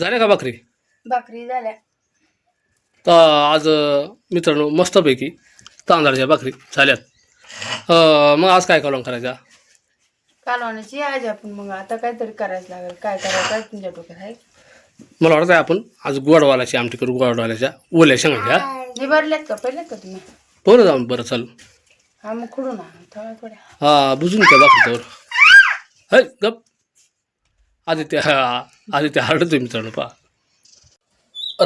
झाल्या का भाकरी? भाकरी झाल्या. तर आज अं, मित्रांनो मस्तपैकी तांदळाच्या भाकरी झाल्यात. अं, मग आज काय कलम करायचा? कालवण्याची आज आपण मग आता काहीतरी करायचं लागेल. काय करायचं तुमच्या डोक्यात आहे? मला वाटतं आपण आज गोडवालाची आमटी करू गोडवाल्याच्या ओल्या शेंगाच्या. हे भरल्यात का? पहिल्यात का तुम्ही? बरं जाऊन बरं चालू. हा मग खुडून आणा थोड्या थोड्या हा बुजून त्या भाकरीच्यावर है गप. आदित्य हा आदित्य हरडतोय मित्रांनो पा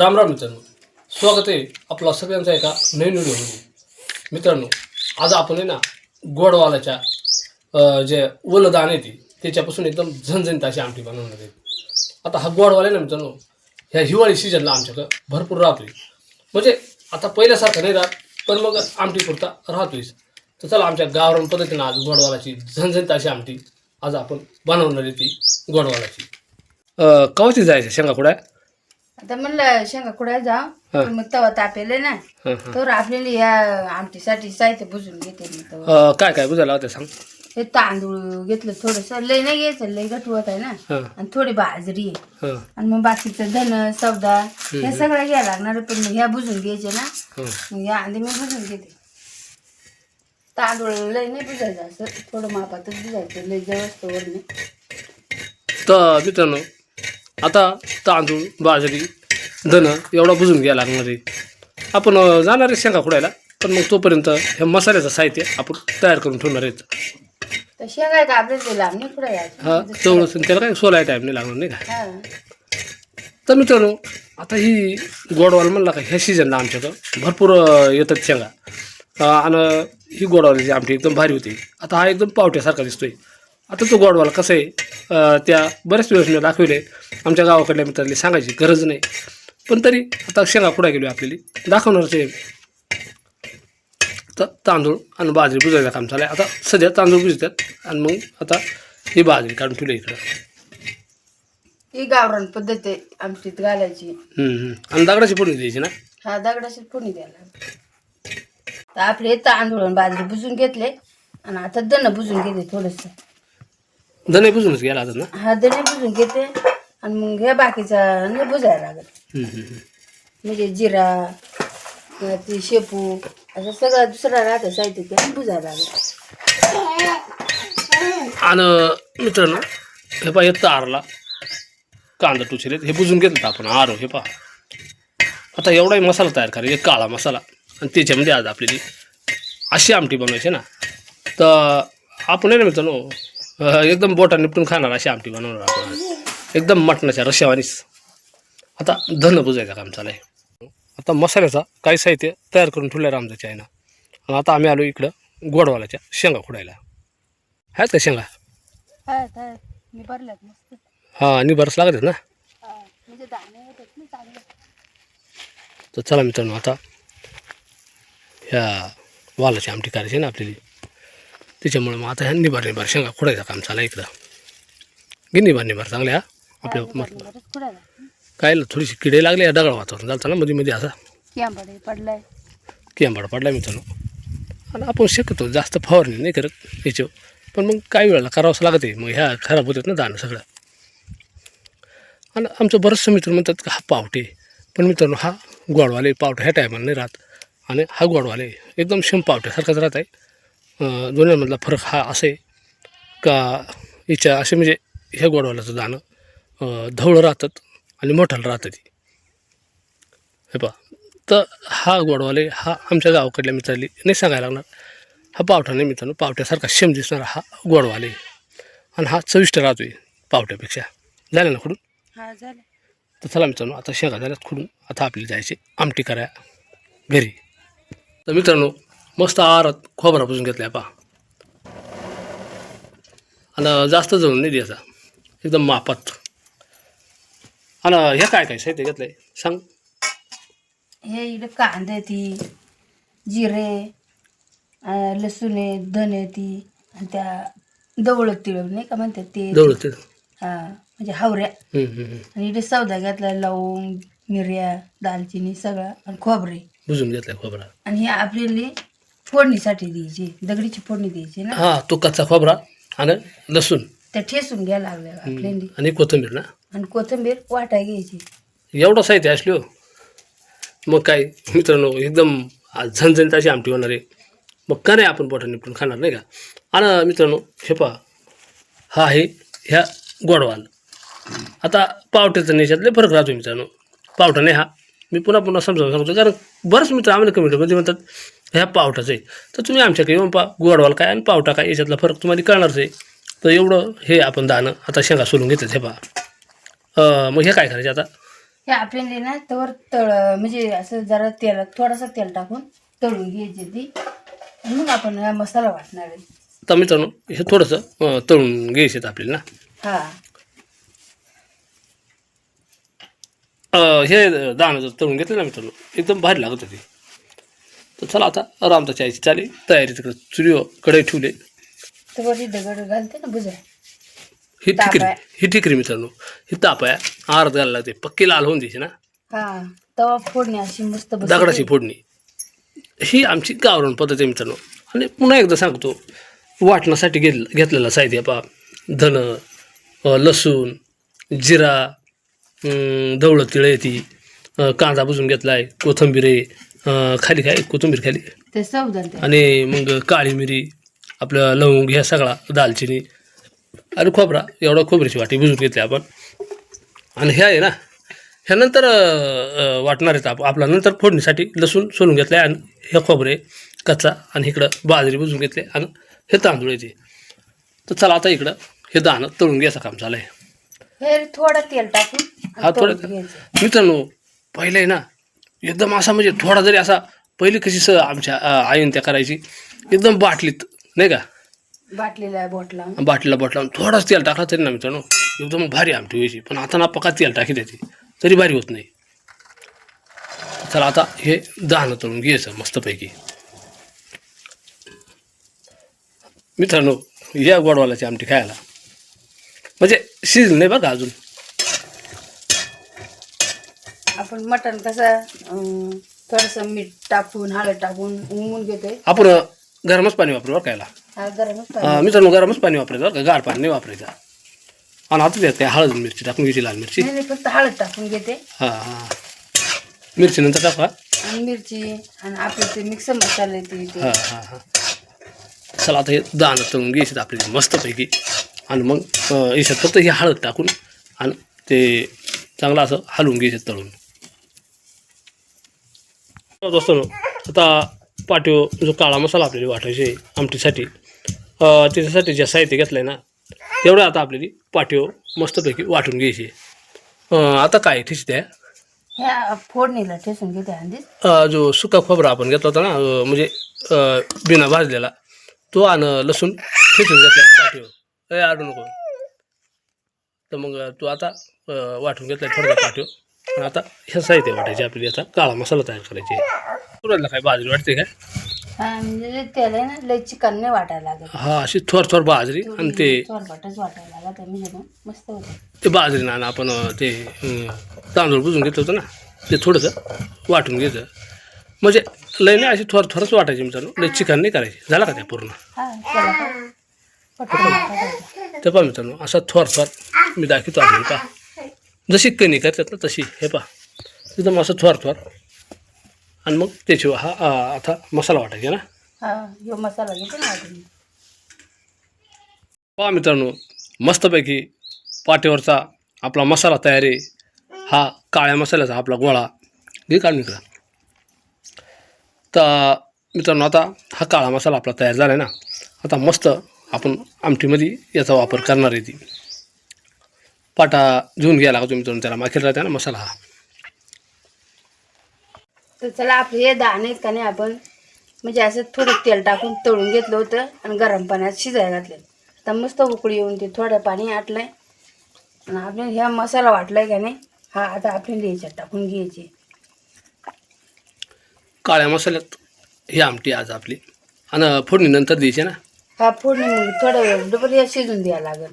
राम राम मित्रांनो. स्वागत आहे आपला सगळ्यांचा एका नवीन व्हिडिओमध्ये. मित्रांनो आज आपण आहे ना गोडवालाच्या जे ओलं आहे ती त्याच्यापासून एकदम झणझणीत अशी आमटी बनवणार आहे. आता हा गोडवाला ना मित्रांनो ह्या हिवाळी सीजनला आमच्याकडं भरपूर राहतोय. म्हणजे आता पहिल्यासारखं नाही राहत पण मग आमटी पुरता राहतोयच. तर चला आमच्या गावरान पद्धतीनं आज गोडवालाची झणझणीत अशी आमटी आज आपण बनवणार आहे ती. गोडवालाची कवाची जायचं शेंगा कुठं आता म्हणलं शेंगा कुठे जा. मग तवा तापेले ना. तर आपल्याला या आमटीसाठी साहित्य बुजून घेते मी तवा काय काय बुजायला होते सांग. हे तांदूळ घेतलं थोडस. लय नाही घ्यायचं लय गटवत आहे ना. आणि थोडी बाजरी. आहे आणि मग बाकीचं धन सौदा हे सगळं घ्यायला लागणार पण मग ह्या बुजून घ्यायचे ना. या आधी मी बुजून घेते. तांदूळ लय नाही बुजायचं असं. थोडं मापातच बुजायचं. लय जवळ वरने तर मित्रांनो. आता तांदूळ बाजरी धन एवढा बुजून घ्यायला लागणार आहे. आपण जाणार आहे शेंगा खुडायला पण मग तोपर्यंत हे मसाल्याचं साहित्य आपण तयार करून ठेवणार आहेत. शेंगा हा त्याला काय सोलाय टाईम नाही लागणार नाही का? हा. तर मित्रांनो आता ही गोडवाल म्हणला का ह्या सीझनला आमच्याकडं भरपूर येतात शेंगा. आणि ही गोडवालीची आमटी एकदम भारी होती. आता हा एकदम पावट्यासारखा दिसतोय. आता तो गोडवाल कसं आहे त्या बऱ्याच मी दाखवले. आमच्या गावाकडल्या मित्रांनी सांगायची गरज नाही. पण तरी आता शेंगा पुढे गेली आपल्याली? दाखवणारच आहे. तर तांदूळ आणि बाजरी बुजायचं काम चालू आहे आता सध्या तांदूळ बुजतात आणि मग आता ही बाजरी काढून ठेवली इकडं. ही गावरान पद्धत आहे आमटीत घालायची. हम्म, हम्म. आणि दगडाची फोडणी द्यायची ना? हा दगडाशी फोडणी द्यायला. तर आपले हे तांदूळ आणि बाजरी बुजून घेतले आणि आता दण बुजून घेते थोडस. धने बुजूनच गेला आता ना? हा दणे बुजून घेते आणि मग हे बाकीचा नाही बुजायला लागत हम्म, हम्म, हम्म. म्हणजे जिरा किंवा ती शेपू असं सगळं दुसरं राहतं साहित्य ते बुजायला लागत आणि मित्रांनो हे पहा हे तारला कांदा टुचिरे हे बुजून घेतलं आपण आरो हे पहा. आता एवढाही मसाला तयार करायचा एक काळा मसाला. आणि त्याच्यामध्ये आज आपल्याला अशी आमटी बनवायची ना. तर आपण आहे ना मित्रांनो एकदम बोटा निपटून खाणार अशी आमटी बनवणार आपण. एकदम मटणाच्या रश्यावानीच. आता धन बुजायचं काम चालू आहे आता मसाल्याचा काही साहित्य तयार करून ठेवलं आहे रामजाच्या आईनं. आणि आता आम्ही आलो इकडं गोडवालाच्या शेंगा खुडायला. आहेत का शेंगा? हां बरंच लागत ना? म्हणजे तर चला मित्रांनो आता ह्या वालाची आमटी करायची ना आपल्याला. त्याच्यामुळे मग आता ह्या निभार निभार शेंगा खोडायचं काम चालू आहे इकडं. घे निभार निभार चांगल्या. आपल्या मस्त काय थोडीशी किडे लागले या दगड वातावरण. झालं ना मध्ये मध्ये असा. किंबडे पडलाय. किंबाड पडला मित्रांनो. आणि आपण शकतो जास्त फवारणी नाही करत याच्यावर. पण मग काही वेळेला करावंच लागत आहे मग ह्या खराब होतात ना दाणं सगळं. आणि आमचं बरंचसं मित्र म्हणतात का हा पावटे. पण मित्रांनो हा गोडवाले पावटे ह्या टायमाला नाही राहत. आणि हा गोडवाले एकदम शेम पावट्यासारखाच राहत आहे. दोन्हीमधला फरक हा असा आहे का हिच्या असे म्हणजे ह्या गोडवाल्याचं दाणं धवळं राहतात आणि मोठालं राहतं ती. हे पहा. तर हा गोडवाले हा आमच्या गावाकडल्या मित्राली नाही सांगायला लागणार. हा पावठा नाही मित्रांनो पावट्यासारखा शेम दिसणारा हा गोडवाले. आणि हा चविष्ट राहतोय पावट्यापेक्षा. झालं ना खुडून? हा झालं. तर चला मित्रांनो आता शेंगा झाल्यात खुडून आता आपल्याला जायचे आमटी कराया घरी. तर मित्रांनो मस्त आहारात खोबरा पुसून घेतलाय पहा. आणि जास्त जळून नाही द्यायचा. एकदम मापात. आणि हे काय काय साहित्य घेतलंय? सांग. हे इकडे कांदे ती जिरे लसूण आहे धने ती आणि त्या दवळत तिळ नाही का म्हणतात ते? जवळ ते हा म्हणजे हावऱ्या. आणि इकडे सौदा घेतला लवंग मिरया दालचिनी सगळं आणि खोबरे. बुजून घेतलाय खोबरा. आणि हे आपल्याला फोडणीसाठी द्यायची. दगडीची फोडणी द्यायची ना. हा तो कच्चा खोबरा आणि लसूण. त्या ठेसून घ्यायला लागल्या आपल्यानी आणि कोथिंबीर ना. आणि कोथिंबीर वाटाय घ्यायची. एवढं साहित्य असली हो. मग काय मित्रांनो एकदम झणझणीत अशी आमटी होणार आहे. मग का नाही आपण पोटा निपटून खाणार नाही का? आणि मित्रांनो हे पहा. हा आहे ह्या गोडवाल. आता पावट्याचं नेशातले फरक राहतो मित्रांनो. पावटा नाही हा. मी पुन्हा पुन्हा समजावून सांगतो. कारण बरंच मित्र आम्हाला कमेंटमध्ये म्हणतात ह्या पावटाचं आहे. तर तुम्ही आमच्याकडे येऊन पा गोडवाल काय आणि पावटा काय याच्यातला फरक तुम्हाला कळणारच आहे. तर एवढं हे आपण दाणं आता शेंगा सोलून घेतात हे पहा. अं, मग हे काय करायचं आता? हे आपल्याला ना तवर तळ म्हणजे असं जरा तेल थोडासा तेल टाकून तळून घ्यायची ती. मग आपण मसाला वाटणार आहे. तर मित्रांनो हे थोडंसं तळून घ्यायचं आपल्याला ना? हा. हे दाणं जर तळून घेतलं ना मित्रांनो एकदम भारी लागत होती. तर चला आता रामता चायची चाली तयारी तिकडे चुलीवर कढई ठेवले. ही ही ठिकरी. ही ठिकरी मित्रांनो ही ताप आहे. आरत घालायला लागते. पक्की लाल होऊन द्यायची ना. हा तवा फोडणी अशी मस्त. दगडाची फोडणी. ही आमची गावरण पद्धत आहे मित्रांनो. आणि पुन्हा एकदा सांगतो वाटण्यासाठी घेत घेतलेला साहित्य पा धन लसूण जिरा अं, ढवळं तिळ ती. कांदा बुजून घेतला आहे कोथिंबीर आहे. अं, खाली काय? कोथिंबीर खाली. ते सावधान ते. आणि मग काळी मिरी आपलं लवंग ह्या सगळा दालचिनी. आणि खोबरा एवढा खोबऱ्याची वाटी बुजून घेतली आपण. आणि ह्या आहे ना ह्यानंतर अं, अं, वाटणार आहेत आप आपला नंतर फोडणीसाठी लसूण सोलून घेतलं आणि हे खोबरे कच्चा आणि इकडं बाजरी बुजून घेतले. आणि हे तांदूळ येते तर चला आता इकडं हे दाणं तळून घ्यायचं काम चालू आहे. हे थोडं तेल टाकून हा तळून थोडं घ्यायचं. मित्रांनो पहिले आहे ना एकदम असा म्हणजे थोडा जरी असा पहिली कशी स आमच्या अं, आईन त्या करायची एकदम बाटलीत नाही का? बाटलीला बोटला बाटलीला बॉटला थोडाच तेल टाकला तरी ना मित्रांनो एकदम भारी आमटी व्हायची. पण आता ना पका तेल टाकी द्यायची तरी भारी होत नाही. चला आता हे दहानं तळून घ्यायचं मस्तपैकी. मित्रांनो या गोडवालाची आमटी खायला. म्हणजे शिजलं नाही बरं का अजून? आपण मटण कसं थोडस मीठ टाकून हळद टाकून उमून घेतोय. आपण गरमच पाणी वापरू बरं खायला हा गरमच अं, पाहिजे मित्रांनो गरमच पाणी वापरायचं बरं का? गार पाणी नाही वापरायचं. आणि आता त्यात काय हळद मिरची टाकून घ्यायची लाल मिरची. नाही नाही, फक्त हळद टाकून घेते. हां हां. मिरची नंतर टाका आणि मिरची आणि आपले ते मिक्स मसाले ते ते हां हां हां. चला आता हे दाणं तळून घ्यायचे आपले. मस्तपैकी. आणि मग याच्यात फक्त हे हळद टाकून आणि ते चांगलं असं हलवून घ्यायचे तळून. दोस्तांनो आता पाठीव जो काळा मसाला आपल्याला वाटायचे आमटीसाठी त्याच्यासाठी जे साहित्य घेतलं आहे ना तेवढं आता आपल्याला पाठीव मस्तपैकी वाटून घ्यायची आता काय ठीक द्या ह्या फोडणीला ठेसून घेते जो सुका खोबरा आपण घेतला होता ना म्हणजे बिना भाजलेला तो आणि लसूण ठेचून घेतला पाठीवर. ए आडू नको. तर मग तो आता वाटून घेतला थोडा पाठीवर. आणि आता ह्या साहित्य वाटायचे आपल्याला याचा काळा मसाला तयार करायचे. तुला काय? बाजरी वाटते काय? हा म्हणजे त्याला ना लय चिकन नाही वाटायला लागत. हा अशी थोर थोर बाजरी आणि ते चोरपाटच वाटायला लागत म्हणजे मग मस्त होतं. ते बाजरी ना आपण ते तांदूळ बुजून घेतलं होतं ना ते थोडंसं वाटून घ्यायचं म्हणजे लय नाही अशी थोर थोरच वाटायची मित्रांनो. लय चिकन नाही करायची. झाला का त्या पूर्ण? ते पहा मित्रांनो असा थोर थोर मी दाखवतो आपल्याला पहा. जशी कणी करतात ना तशी हे पहा. एकदम असं थोर थोर आणि मग त्याची हा आता मसाला वाटायचा ना हा मसाला आपण पहा मित्रांनो मस्तपैकी पाट्यावरचा आपला मसाला तयार आहे हा काळ्या मसाल्याचा आपला गोळा. घे काढून इकडं. तर मित्रांनो आता हा काळा मसाला आपला तयार झाला आहे ना. आता मस्त आपण आमटीमध्ये याचा वापर करणार आहे ती. पाटा घेऊन घ्यायला लागतो मित्रांनो त्याला माखेल राहते ना मसाला हा. तर चला आपले हे दाणे का नाही आपण म्हणजे असं थोडं तेल टाकून तळून घेतलं होतं आणि गरम पाण्यात शिजायला घातलं तर मस्त उकळी येऊन ते थोडं पाणी आटलंय. आणि आपण ह्या मसाला वाटलाय का नाही हा आता आपल्याला याच्यात टाकून घ्यायचे. काळ्या मसाल्यात ही आमटी आज आपली. आणि फोडणीनंतर द्यायची ना. हा फोडणी मग थोडं वेळ शिजून लागेल.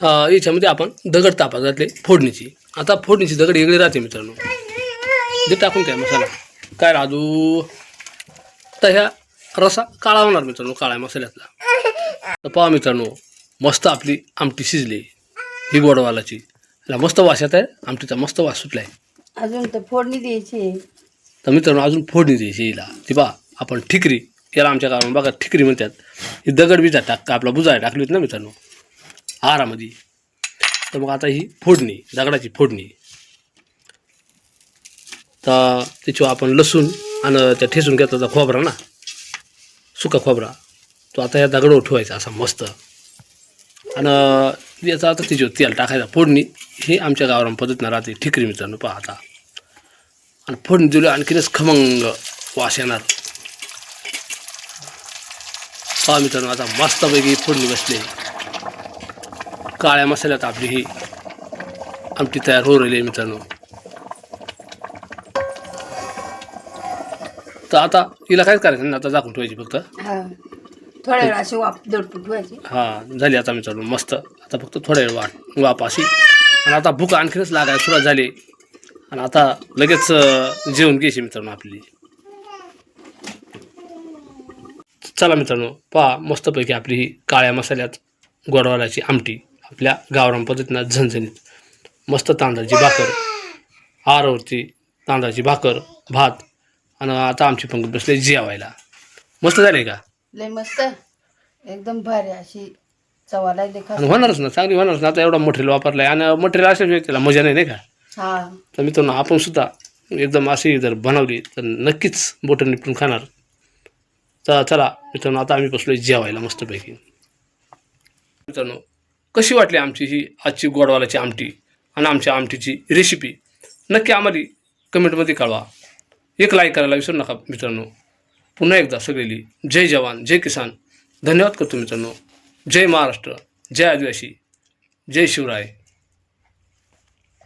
अं, याच्यामध्ये आपण दगड तापा घातले फोडणीची. आता फोडणीची दगड वेगळी राहते मित्रांनो. ते टाकून काय मसाला. काय राजू? तर ह्या रसा काळा होणार मित्रांनो काळ्या मसाल्यातला. तर पहा मित्रांनो मस्त आपली आमटी शिजली ही गोडवालाची. मस्त वास येत आहे आमटीचा मस्त वास सुटला आहे अजून तर फोडणी द्यायची आहे. तर मित्रांनो अजून फोडणी द्यायची हिला. ती बा आपण ठिकरी याला आमच्या गावात बघा ठिकरी म्हणतात. ही दगड बिजा टाक आपला बुजाय टाकली होती ना मित्रांनो. आहारामध्ये. तर मग आता ही फोडणी दगडाची फोडणी. तर त्याच्यावर आपण लसूण आणि त्या ठेचून घेतला खोबरा ना. सुका खोबरा. तो आता या दगडावर ठेवायचा असा मस्त. आणि याचा आता त्याच्यावर तेल टाकायचा. फोडणी हे आमच्या गावरान पद्धतीनं राहते ठिकरी मित्रांनो पहा आता. आणि फोडणी दिली आणखीनच खमंग वास येणार. पहा मित्रांनो आता मस्तपैकी फोडणी बसली. काळ्या मसाल्यात आपली ही आमटी तयार होऊ राहिली आहे मित्रांनो. तर आता हिला कायच करायचं नाही आता झाकून ठेवायची फक्त. हा. थोड्या वेळ अशी वाप दडपून ठेवायची. हा झाली आता मित्रांनो मस्त. आता फक्त थोड्या वेळ वाट वाप अशी. आणि आता भूक आणखीनच लागायला सुरुवात झाली. आणि आता लगेच जेवण घ्यायची मित्रांनो आपली. चला मित्रांनो पहा मस्तपैकी आपली ही काळ्या मसाल्यात गोडवालाची आमटी आपल्या गावरान पद्धतीनं झणझणीत. मस्त तांदळाची भाकर आहारावरती तांदळाची भाकर भात आणि आता आमची पंगत बसले जेवायला. मस्त झाले का? लय मस्त. एकदम भारी अशी चवाला आणि होणारच ना चांगली होणारच ना आता एवढा मटेरियल वापरलाय आणि मटेरियल अशा व्यक्तीला मजा नाही नाही का? हा. तर मित्रांनो आपण सुद्धा एकदम अशी जर बनवली तर नक्कीच बोटं निपटून खाणार. तर चला. मित्रांनो आता आम्ही बसलोय जेवायला मस्तपैकी. मित्रांनो कशी वाटली आमची ही आजची गोडवालाची आमटी आणि आमच्या आमटीची रेसिपी नक्की आम्हाला कमेंटमध्ये कळवा. एक लाईक करायला विसरू नका मित्रांनो. पुन्हा एकदा सगळेली जय जवान जय किसान. धन्यवाद करतो मित्रांनो. जय महाराष्ट्र जय आदिवासी जय शिवराय.